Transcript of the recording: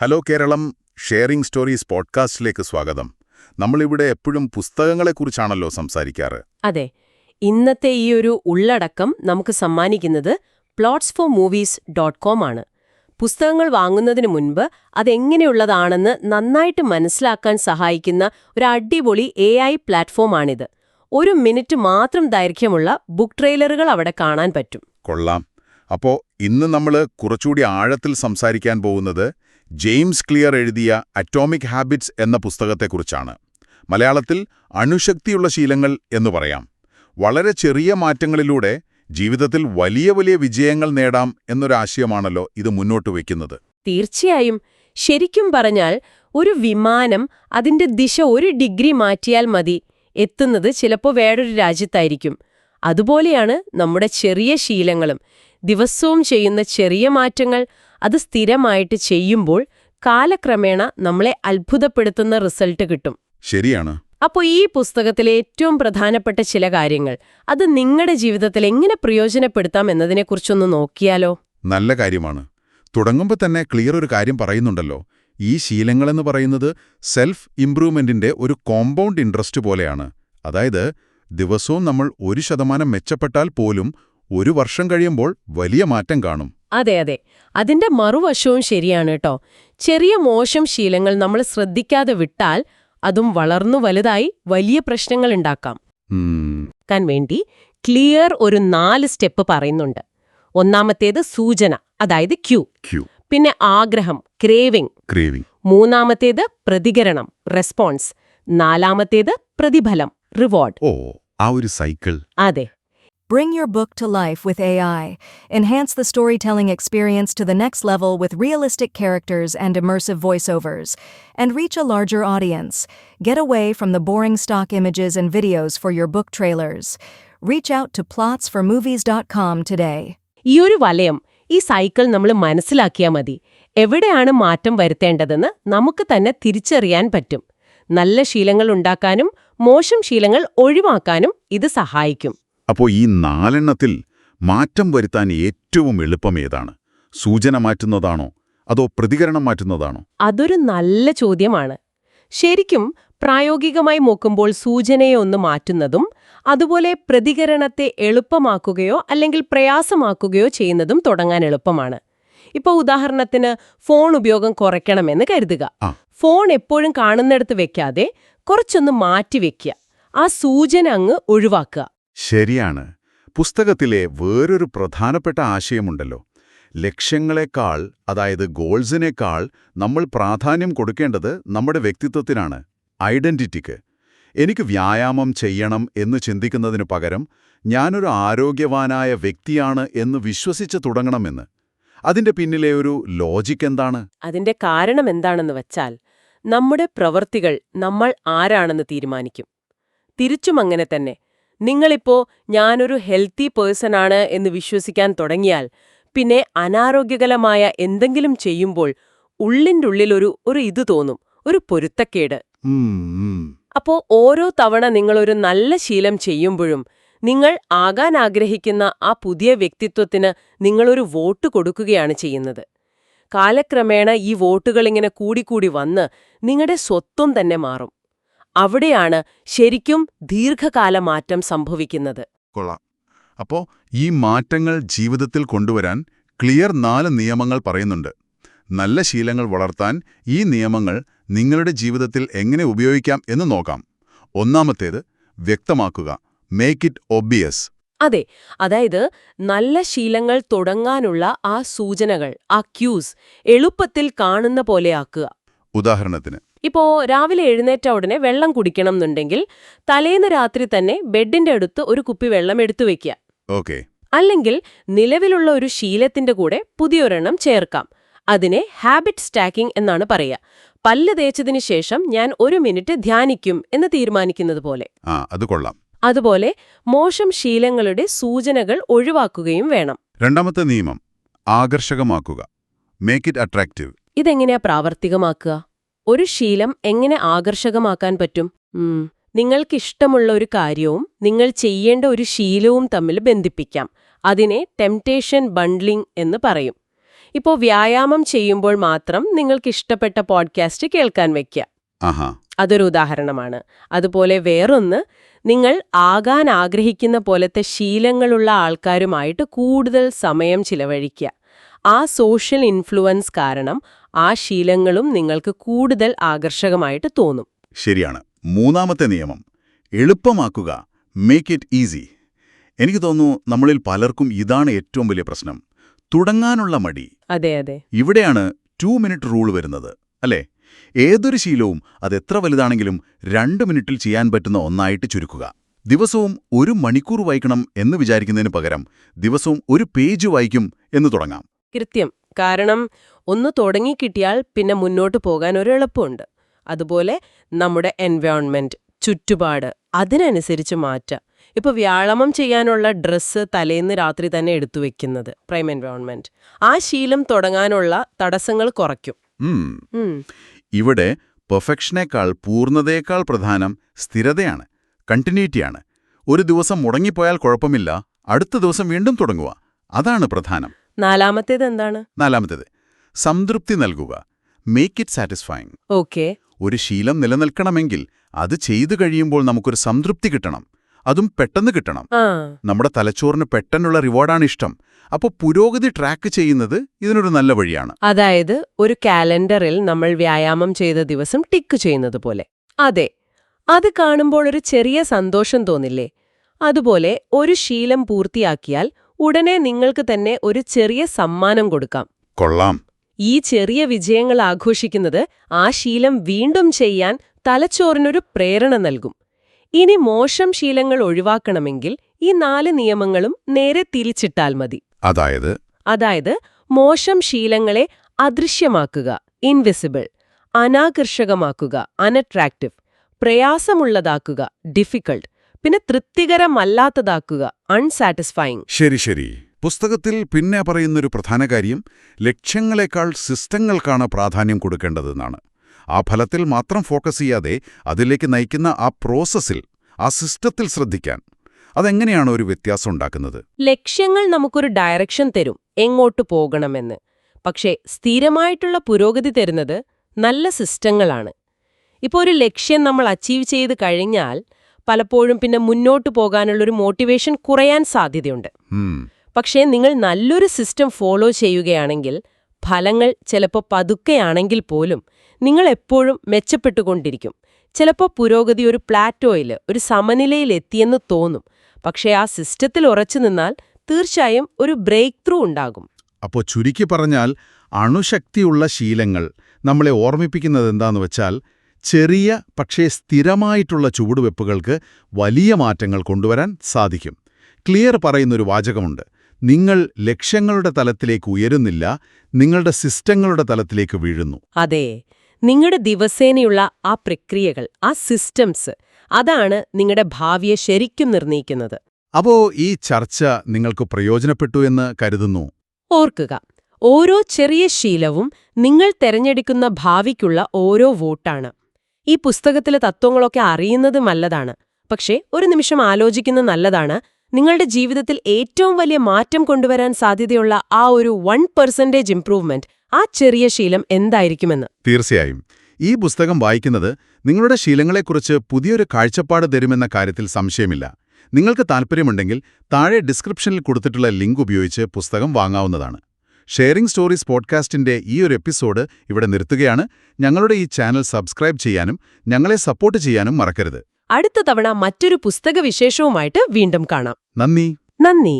Hello Keralam sharing stories പോഡ്കാസ്റ്റിലേക്ക് സ്വാഗതം. നമ്മളിവിടെ എപ്പോഴും പുസ്തകങ്ങളെക്കുറിച്ചാണല്ലോ സംസാരിക്കാറ്. അതെ ഇന്നത്തെ ഈ ഒരു ഉള്ളടക്കം നമുക്ക് സമ്മാനിക്കുന്നത് plots for movies dot com ആണ്. പുസ്തകങ്ങൾ വാങ്ങുന്നതിന് മുൻപ് അതെങ്ങനെയുള്ളതാണെന്ന് നന്നായിട്ട് മനസ്സിലാക്കാൻ സഹായിക്കുന്ന ഒരു അടിപൊളി എ ഐ പ്ലാറ്റ്ഫോമാണിത് ഒരു മിനിറ്റ് മാത്രം ദൈർഘ്യമുള്ള ബുക്ക് ട്രെയിലറുകൾ അവിടെ കാണാൻ പറ്റും. കൊള്ളാം. അപ്പോൾ ഇന്ന് നമ്മൾ കുറച്ചുകൂടി ആഴത്തിൽ സംസാരിക്കാൻ പോകുന്നത് ജെയിംസ് ക്ലിയർ എഴുതിയ അറ്റോമിക് ഹാബിറ്റ്സ് എന്ന പുസ്തകത്തെക്കുറിച്ചാണ്. മലയാളത്തിൽ അണുശക്തിയുള്ള ശീലങ്ങൾ എന്ന് പറയാം. വളരെ ചെറിയ മാറ്റങ്ങളിലൂടെ ജീവിതത്തിൽ വലിയ വലിയ വിജയങ്ങൾ നേടാം എന്നൊരാശയമാണല്ലോ ഇത് മുന്നോട്ട് വയ്ക്കുന്നത്. തീർച്ചയായും. ശരിക്കും പറഞ്ഞാൽ ഒരു വിമാനം അതിന്റെ ദിശ ഒരു ഡിഗ്രി മാറ്റിയാൽ മതി. എത്തുന്നത് ചിലപ്പോൾ വേറൊരു രാജ്യത്തായിരിക്കും. അതുപോലെയാണ് നമ്മുടെ ചെറിയ ശീലങ്ങളും. ദിവസവും ചെയ്യുന്ന ചെറിയ മാറ്റങ്ങൾ അത് സ്ഥിരമായിട്ട് ചെയ്യുമ്പോൾ കാലക്രമേണ നമ്മളെ അത്ഭുതപ്പെടുത്തുന്ന റിസൾട്ട് കിട്ടും. ശരിയാണ്. അപ്പോൾ ഈ പുസ്തകത്തിലെ ഏറ്റവും പ്രധാനപ്പെട്ട ചില കാര്യങ്ങൾ അത് നിങ്ങളുടെ ജീവിതത്തിൽ എങ്ങനെ പ്രയോജനപ്പെടുത്താം എന്നതിനെക്കുറിച്ചൊന്ന് നോക്കിയാലോ? നല്ല കാര്യമാണ്. തുടങ്ങുമ്പോൾ തന്നെ ക്ലിയർ ഒരു കാര്യം പറയുന്നുണ്ടല്ലോ. ഈ ശീലങ്ങളെന്ന് പറയുന്നത് സെൽഫ് ഇംപ്രൂവ്മെന്റിന്റെ ഒരു കോമ്പൗണ്ട് ഇൻട്രസ്റ്റ് പോലെയാണ്. അതായത് ദിവസവും നമ്മൾ ഒരു ശതമാനം മെച്ചപ്പെട്ടാൽ പോലും ഒരു വർഷം കഴിയുമ്പോൾ വലിയ മാറ്റം കാണും. അതെ അതെ. അതിന്റെ മറുവശവും ശരിയാണ് കേട്ടോ ചെറിയ മോശം ശീലങ്ങൾ നമ്മൾ ശ്രദ്ധിക്കാതെ വിട്ടാൽ അതും വളർന്നു വലുതായി വലിയ പ്രശ്നങ്ങൾ ഉണ്ടാക്കാം. ക്കാൻ വേണ്ടി ക്ലിയർ ഒരു നാല് സ്റ്റെപ്പ് പറയുന്നുണ്ട്. ഒന്നാമത്തേത് സൂചന അതായത് ക്യൂ. ക്യൂ. പിന്നെ ആഗ്രഹം ക്രേവിംഗ്. ക്രേവിംഗ്. മൂന്നാമത്തേത് പ്രതികരണം റെസ്പോൺസ്. നാലാമത്തേത് പ്രതിഫലം റിവാർഡ്. ഓ ആ ഒരു സൈക്കിൾ. അതെ. Bring your book to life with AI. Enhance the storytelling experience to the next level with realistic characters and immersive voiceovers. And reach a larger audience. Get away from the boring stock images and videos for your book trailers. Reach out to plotsformovies.com today. ഈ ഒരു വലയം ഈ cycle നമ്മൾ മനസ്സിലാക്കിയാൽ മതി എവിടെയാണ് മാറ്റം വരുത്തേണ്ടതെന്ന് നമുക്ക് തന്നെ തിരിച്ചറിയാൻ പറ്റും നല്ല ശീലങ്ങൾ ഉണ്ടാക്കാനും മോശം ശീലങ്ങൾ ഒഴിവാക്കാനും ഇത് സഹായിക്കും അപ്പോ ഈ നാലെണ്ണത്തിൽ മാറ്റം വരുത്താൻ ഏറ്റവും എളുപ്പം ഏതാണ് സൂചന മാറ്റുന്നതാണോ? അതോ പ്രതികരണം മാറ്റുന്നതാണോ? അതൊരു നല്ല ചോദ്യമാണ്. ശരിക്കും പ്രായോഗികമായി നോക്കുമ്പോൾ സൂചനയെ ഒന്ന് മാറ്റുന്നതും അതുപോലെ പ്രതികരണത്തെ എളുപ്പമാക്കുകയോ അല്ലെങ്കിൽ പ്രയാസമാക്കുകയോ ചെയ്യുന്നതും തുടങ്ങാൻ എളുപ്പമാണ്. ഇപ്പോൾ ഉദാഹരണത്തിന് ഫോൺ ഉപയോഗം കുറയ്ക്കണമെന്ന് കരുതുക. ഫോൺ എപ്പോഴും കാണുന്നിടത്ത് വെക്കാതെ കുറച്ചൊന്ന് മാറ്റി വെക്കുക. ആ സൂചന അങ്ങ് ഒഴിവാക്കുക. ശരിയാണ്. പുസ്തകത്തിലെ വേറൊരു പ്രധാനപ്പെട്ട ആശയമുണ്ടല്ലോ. ലക്ഷ്യങ്ങളെക്കാൾ അതായത് ഗോൾസിനേക്കാൾ നമ്മൾ പ്രാധാന്യം കൊടുക്കേണ്ടത് നമ്മുടെ വ്യക്തിത്വത്തിനാണ് ഐഡന്റിറ്റിക്ക്. എനിക്ക് വ്യായാമം ചെയ്യണം എന്ന് ചിന്തിക്കുന്നതിനു പകരം ഞാനൊരു ആരോഗ്യവാനായ വ്യക്തിയാണ് എന്ന് വിശ്വസിച്ച് തുടങ്ങണമെന്ന്. അതിന്റെ പിന്നിലെ ഒരു ലോജിക് എന്താണ്? അതിന്റെ കാരണം എന്താണെന്ന് വച്ചാൽ നമ്മുടെ പ്രവൃത്തികൾ നമ്മൾ ആരാണെന്ന് തീരുമാനിക്കും. തിരിച്ചുമങ്ങനെ തന്നെ നിങ്ങളിപ്പോ ഞാനൊരു ഹെൽത്തി പേഴ്സൺ ആണ് എന്ന് വിശ്വസിക്കാൻ തുടങ്ങിയാൽ പിന്നെ അനാരോഗ്യകരമായ എന്തെങ്കിലും ചെയ്യുമ്പോൾ ഉള്ളിന്റെ ഉള്ളിലൊരു ഒരു ഇത് തോന്നും ഒരു പൊരുത്തക്കേട്. അപ്പോ ഓരോ തവണ നിങ്ങളൊരു നല്ല ശീലം ചെയ്യുമ്പോഴും നിങ്ങൾ ആകാൻ ആഗ്രഹിക്കുന്ന ആ പുതിയ വ്യക്തിത്വത്തിന് നിങ്ങളൊരു വോട്ട് കൊടുക്കുകയാണ് ചെയ്യുന്നത്. കാലക്രമേണ ഈ വോട്ടുകളിങ്ങനെ കൂടിക്കൂടി വന്ന് നിങ്ങളുടെ സ്വത്വം തന്നെ മാറും. അവിടെയാണ് ശരിക്കും ദീർഘകാല മാറ്റം സംഭവിക്കുന്നത്. കൊള്ളാം. അപ്പോ ഈ മാറ്റങ്ങൾ ജീവിതത്തിൽ കൊണ്ടുവരാൻ ക്ലിയർ നാല് നിയമങ്ങൾ പറയുന്നുണ്ട്. നല്ല ശീലങ്ങൾ വളർത്താൻ ഈ നിയമങ്ങൾ നിങ്ങളുടെ ജീവിതത്തിൽ എങ്ങനെ ഉപയോഗിക്കാം എന്ന് നോക്കാം. ഒന്നാമത്തേത് വ്യക്തമാക്കുക. മേക്ക് ഇറ്റ് ഒബിയസ് അതെ അതായത് നല്ല ശീലങ്ങൾ തുടങ്ങാനുള്ള ആ സൂചനകൾ ആ ക്യൂസ് എളുപ്പത്തിൽ കാണുന്ന പോലെയാക്കുക ഉദാഹരണത്തിന് ഇപ്പോ രാവിലെ എഴുന്നേറ്റ ഉടനെ വെള്ളം കുടിക്കണം എന്നുണ്ടെങ്കിൽ തലേന്ന് രാത്രി തന്നെ ബെഡിന്റെ അടുത്ത് ഒരു കുപ്പി വെള്ളം എടുത്തു വെക്കുക ഓക്കെ. അല്ലെങ്കിൽ നിലവിലുള്ള ഒരു ശീലത്തിന്റെ കൂടെ പുതിയൊരെണ്ണം ചേർക്കാം. അതിനെ ഹാബിറ്റ് സ്റ്റാക്കിംഗ് എന്നാണ് പറയുക. പല്ല് തേച്ചതിന് ശേഷം ഞാൻ ഒരു മിനിറ്റ് ധ്യാനിക്കും എന്ന് തീരുമാനിക്കുന്നത് പോലെ. അത് കൊള്ളാം. അതുപോലെ മോശം ശീലങ്ങളുടെ സൂചനകൾ ഒഴിവാക്കുകയും വേണം. രണ്ടാമത്തെ നിയമം ആകർഷകമാക്കുക. മേക്ക് ഇറ്റ് അട്രാക്റ്റീവ് ഇതെങ്ങനെയാ പ്രാവർത്തികമാക്കുക? ഒരു ശീലം എങ്ങനെ ആകർഷകമാക്കാൻ പറ്റും? നിങ്ങൾക്കിഷ്ടമുള്ള ഒരു കാര്യവും നിങ്ങൾ ചെയ്യേണ്ട ഒരു ശീലവും തമ്മിൽ ബന്ധിപ്പിക്കാം. അതിനെ ടെംപ്റ്റേഷൻ ബണ്ട്ലിംഗ് എന്ന് പറയും. ഇപ്പോൾ വ്യായാമം ചെയ്യുമ്പോൾ മാത്രം നിങ്ങൾക്ക് ഇഷ്ടപ്പെട്ട പോഡ്കാസ്റ്റ് കേൾക്കാൻ വയ്ക്കുക. അതൊരു ഉദാഹരണമാണ്. അതുപോലെ വേറൊന്ന് നിങ്ങൾ ആകാൻ ആഗ്രഹിക്കുന്ന പോലത്തെ ശീലങ്ങളുള്ള ആൾക്കാരുമായിട്ട് കൂടുതൽ സമയം ചിലവഴിക്കുക. ആ സോഷ്യൽ ഇൻഫ്ലുവൻസ് കാരണം ആ ശീലങ്ങളും നിങ്ങൾക്ക് കൂടുതൽ ആകർഷകമായിട്ട് തോന്നും. ശരിയാണ്. മൂന്നാമത്തെ നിയമം. എളുപ്പമാക്കുക. മേക്ക് ഇറ്റ് ഈസി എനിക്ക് തോന്നുന്നു നമ്മളിൽ പലർക്കും ഇതാണ് ഏറ്റവും വലിയ പ്രശ്നം. തുടങ്ങാനുള്ള മടി. അതെ അതെ. ഇവിടെയാണ് ടു മിനിറ്റ് റൂൾ വരുന്നത്. അല്ലേ? ഏതൊരു ശീലവും അത് എത്ര വലുതാണെങ്കിലും രണ്ട് മിനിറ്റിൽ ചെയ്യാൻ പറ്റുന്ന ഒന്നായിട്ട് ചുരുക്കുക. ദിവസവും ഒരു മണിക്കൂർ വായിക്കണം എന്ന് വിചാരിക്കുന്നതിന് പകരം ദിവസവും ഒരു പേജ് വായിക്കും എന്ന് തുടങ്ങാം. കൃത്യം. കാരണം ഒന്ന് തുടങ്ങിക്കിട്ടിയാൽ പിന്നെ മുന്നോട്ട് പോകാൻ ഒരു എളുപ്പമുണ്ട്. അതുപോലെ നമ്മുടെ എൻവയോൺമെന്റ് ചുറ്റുപാട് അതിനനുസരിച്ച് മാറ്റുക ഇപ്പോൾ വ്യായാമം ചെയ്യാനുള്ള ഡ്രസ്സ് തലേന്ന് രാത്രി തന്നെ എടുത്തു വെക്കുന്നത് പ്രൈം എൻവയോൺമെന്റ് ആ ശീലം തുടങ്ങാനുള്ള തടസ്സങ്ങൾ കുറയ്ക്കും. ഇവിടെ പെർഫെക്ഷനേക്കാൾ പൂർണതയേക്കാൾ പ്രധാനം സ്ഥിരതയാണ് കണ്ടിന്യൂറ്റിയാണ് ഒരു ദിവസം മുടങ്ങിപ്പോയാൽ കുഴപ്പമില്ല അടുത്ത ദിവസം വീണ്ടും തുടങ്ങുക. അതാണ് പ്രധാനം. നാലാമത്തേത് എന്താണ്? നാലാമത്തേത്. സംതൃപ്തി നൽകുക. Make it satisfying okay. ഒരു ശീലം നിലനിൽക്കണമെങ്കിൽ അത് ചെയ്തു കഴിയുമ്പോൾ നമുക്കൊരു സംതൃപ്തി കിട്ടണം. അതും പെട്ടെന്ന് കിട്ടണം. നമ്മുടെ തലച്ചോറിന് പെട്ടെന്നുള്ള റിവാർഡാണ് ഇഷ്ടം. അപ്പോൾ പുരോഗതി ട്രാക്ക് ചെയ്യുന്നത് ഇതിനൊരു നല്ല വഴിയാണ്. അതായത് ഒരു കാലണ്ടറിൽ നമ്മൾ വ്യായാമം ചെയ്ത ദിവസം ടിക്ക് ചെയ്യുന്നത് പോലെ. അതെ. അത് കാണുമ്പോൾ ഒരു ചെറിയ സന്തോഷം തോന്നില്ലേ? അതുപോലെ ഒരു ശീലം പൂർത്തിയാക്കിയാൽ ഉടനെ നിങ്ങൾക്ക് തന്നെ ഒരു ചെറിയ സമ്മാനം കൊടുക്കാം. കൊള്ളാം. ഈ ചെറിയ വിജയങ്ങൾ ആഘോഷിക്കുന്നത് ആ ശീലം വീണ്ടും ചെയ്യാൻ തലച്ചോറിനൊരു പ്രേരണ നൽകും. ഇനി മോശം ശീലങ്ങൾ ഒഴിവാക്കണമെങ്കിൽ ഈ നാല് നിയമങ്ങളും നേരെ തിരിച്ചിട്ടാൽ മതി. അതായത്? അതായത് മോശം ശീലങ്ങളെ അദൃശ്യമാക്കുക ഇൻവിസിബിൾ അനാകർഷകമാക്കുക അനട്രാക്റ്റീവ് പ്രയാസമുള്ളതാക്കുക ഡിഫിക്കൾട്ട് പിന്നെ തൃപ്തികരമല്ലാത്തതാക്കുക അൺസാറ്റിസ്ഫൈങ് ശരി ശരി. പുസ്തകത്തിൽ പിന്നെ പറയുന്നൊരു പ്രധാന കാര്യം ലക്ഷ്യങ്ങളെക്കാൾ സിസ്റ്റങ്ങൾക്കാണ് പ്രാധാന്യം കൊടുക്കേണ്ടതെന്നാണ്. ആ ഫലത്തിൽ മാത്രം ഫോക്കസ് ചെയ്യാതെ അതിലേക്ക് നയിക്കുന്ന ആ പ്രോസസ്സിൽ ആ സിസ്റ്റത്തിൽ ശ്രദ്ധിക്കാൻ. അതെങ്ങനെയാണ് ഒരു വ്യത്യാസം ഉണ്ടാക്കുന്നത്? ലക്ഷ്യങ്ങൾ നമുക്കൊരു ഡയറക്ഷൻ തരും എങ്ങോട്ട് പോകണമെന്ന്. പക്ഷേ സ്ഥിരമായിട്ടുള്ള പുരോഗതി തരുന്നത് നല്ല സിസ്റ്റങ്ങളാണ്. ഇപ്പോൾ ഒരു ലക്ഷ്യം നമ്മൾ അച്ചീവ് ചെയ്ത് കഴിഞ്ഞാൽ പലപ്പോഴും പിന്നെ മുന്നോട്ട് പോകാനുള്ളൊരു മോട്ടിവേഷൻ കുറയാൻ സാധ്യതയുണ്ട്. പക്ഷേ നിങ്ങൾ നല്ലൊരു സിസ്റ്റം ഫോളോ ചെയ്യുകയാണെങ്കിൽ ഫലങ്ങൾ ചിലപ്പോൾ പതുക്കെയാണെങ്കിൽ പോലും നിങ്ങൾ എപ്പോഴും മെച്ചപ്പെട്ടുകൊണ്ടിരിക്കും. ചിലപ്പോൾ പുരോഗതി ഒരു പ്ലാറ്റോയിൽ ഒരു സമനിലയിൽ എത്തിയെന്ന് തോന്നും. പക്ഷേ ആ സിസ്റ്റത്തിൽ ഉറച്ചു നിന്നാൽ തീർച്ചയായും ഒരു ബ്രേക്ക് ത്രൂ ഉണ്ടാകും. അപ്പോൾ ചുരുക്കി പറഞ്ഞാൽ അണുശക്തിയുള്ള ശീലങ്ങൾ നമ്മളെ ഓർമ്മിപ്പിക്കുന്നത് എന്താണെന്ന് വെച്ചാൽ ചെറിയ പക്ഷേ സ്ഥിരമായിട്ടുള്ള ചുവടുവെപ്പുകൾക്ക് വലിയ മാറ്റങ്ങൾ കൊണ്ടുവരാൻ സാധിക്കും. ക്ലിയർ പറയുന്നൊരു വാചകമുണ്ട്. നിങ്ങൾ ലക്ഷ്യങ്ങളുടെ തലത്തിലേക്ക് ഉയരുന്നില്ല നിങ്ങളുടെ സിസ്റ്റങ്ങളുടെ തലത്തിലേക്ക് വീഴുന്നു. അതെ. നിങ്ങളുടെ ദിവസേനയുള്ള ആ പ്രക്രിയകൾ ആ സിസ്റ്റംസ് അതാണ് നിങ്ങളുടെ ഭാവിയെ ശരിക്കും നിർണയിക്കുന്നത് അപ്പോ ഈ ചർച്ച നിങ്ങൾക്ക് പ്രയോജനപ്പെട്ടു എന്ന് കരുതുന്നു? ഓർക്കുക. ഓരോ ചെറിയ ശീലവും നിങ്ങൾ തെരഞ്ഞെടുക്കുന്ന ഭാവിക്കുള്ള ഓരോ വോട്ടാണ്. ഈ പുസ്തകത്തിലെ തത്വങ്ങളൊക്കെ അറിയുന്നത് നല്ലതാണ്. പക്ഷേ ഒരു നിമിഷം ആലോചിക്കുന്നത് നല്ലതാണ്. നിങ്ങളുടെ ജീവിതത്തിൽ ഏറ്റവും വലിയ മാറ്റം കൊണ്ടുവരാൻ സാധ്യതയുള്ള ആ ഒരു വൺ പെർസെന്റേജ് ഇംപ്രൂവ്മെന്റ് ആ ചെറിയ ശീലം എന്തായിരിക്കുമെന്ന്? തീർച്ചയായും. ഈ പുസ്തകം വായിക്കുന്നത് നിങ്ങളുടെ ശീലങ്ങളെക്കുറിച്ച് പുതിയൊരു കാഴ്ചപ്പാട് തരുമെന്ന കാര്യത്തിൽ സംശയമില്ല. നിങ്ങൾക്ക് താൽപ്പര്യമുണ്ടെങ്കിൽ താഴെ ഡിസ്ക്രിപ്ഷനിൽ കൊടുത്തിട്ടുള്ള ലിങ്ക് ഉപയോഗിച്ച് പുസ്തകം വാങ്ങാവുന്നതാണ്. ഷെയറിംഗ് സ്റ്റോറീസ് പോഡ്കാസ്റ്റിന്റെ ഈ ഒരു എപ്പിസോഡ് ഇവിടെ നിർത്തുകയാണ്. ഞങ്ങളുടെ ഈ ചാനൽ സബ്സ്ക്രൈബ് ചെയ്യാനും ഞങ്ങളെ സപ്പോർട്ട് ചെയ്യാനും മറക്കരുത്. അടുത്ത തവണ മറ്റൊരു പുസ്തക വിശേഷവുമായിട്ട് വീണ്ടും കാണാം. നന്ദി. നന്ദി.